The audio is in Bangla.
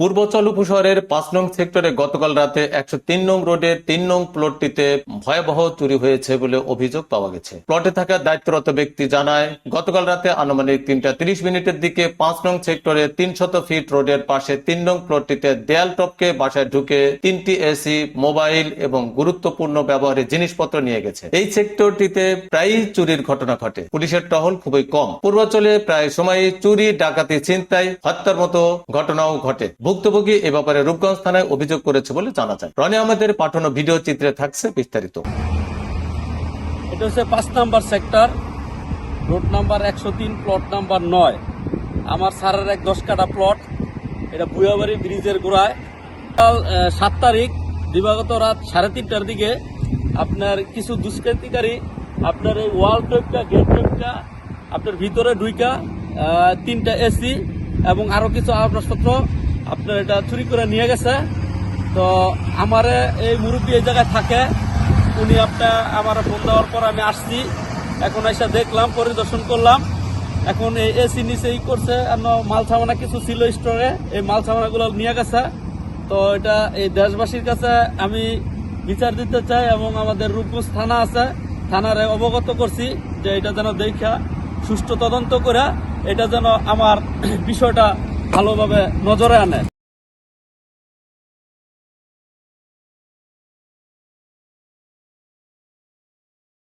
পূর্বচল উপশহরের পাঁচ নং সেক্টরে গতকাল রাতে একশো তিন নং রোডের তিন নং প্লটটিতে ভয়াবহ চুরি হয়েছে বলে অভিযোগ পাওয়া গেছে। প্লটে থাকা দায়িত্বরত ব্যক্তি জানায়, গতকাল রাতে আনুমানিক তিনটা তিরিশ মিনিটের দিকে পাঁচ নং সেক্টরে তিনশত ফিট রোডের পাশে তিন নং প্লটটিতে দেয়াল টপকে বাসায় ঢুকে তিনটি এসি, মোবাইল এবং গুরুত্বপূর্ণ ব্যবহারের জিনিসপত্র নিয়ে গেছে। এই সেক্টরটিতে প্রায়ই চুরির ঘটনা ঘটে। পুলিশের টহল খুবই কম। পূর্বাঞ্চলে প্রায় সময় চুরি, ডাকাতি, ছিনতাই, হত্যার মতো ঘটনাও ঘটে। ভুক্তভোগী এ ব্যাপারে রূপগঞ্জ থানায় অভিযোগ করেছে বলে জানা যায়। রনি আহমেদের পাঠানো ভিডিও চিত্রে থাকছে বিস্তারিত। এটা হচ্ছে পাঁচ নাম্বার সেক্টর, রোড নাম্বার একশো তিন, প্লট নাম্বার নয়। আমার সারের এক দশ কাটা প্লট, এটা ভুয়াবাড়ি ব্রিজের গোড়ায়। সাত তারিখ, দিবাগত রাত সাড়ে তিনটার দিকে আপনার কিছু দুষ্কৃতিকারী আপনার এই ওয়াল টেপটা, গেট টেপটা আপনার ভিতরে দুইটা তিনটা এসি এবং আরও কিছু আসবাবপত্র আপনার এটা চুরি করে নিয়ে গেছে। তো আমারে এই মুরব্বী এই জায়গায় থাকে। উনি আপনার আমার ফোন দেওয়ার পর আমি আসছি। এখন এসে দেখলাম, পরিদর্শন করলাম। এখন এই এসি নিচে ই করছে মাল সামানা কিছু ছিল স্টোরে এই মাল সামানাগুলো নিয়ে গেছে। তো এটা এই দেশবাসীর কাছে আমি বিচার দিতে চাই এবং আমাদের রূপগঞ্জ থানা আছে। থানারে অবগত করছি যে এটা যেন দেখা, সুষ্ঠু তদন্ত করে এটা যেন আমার বিষয়টা ভালোভাবে নজরে আনে।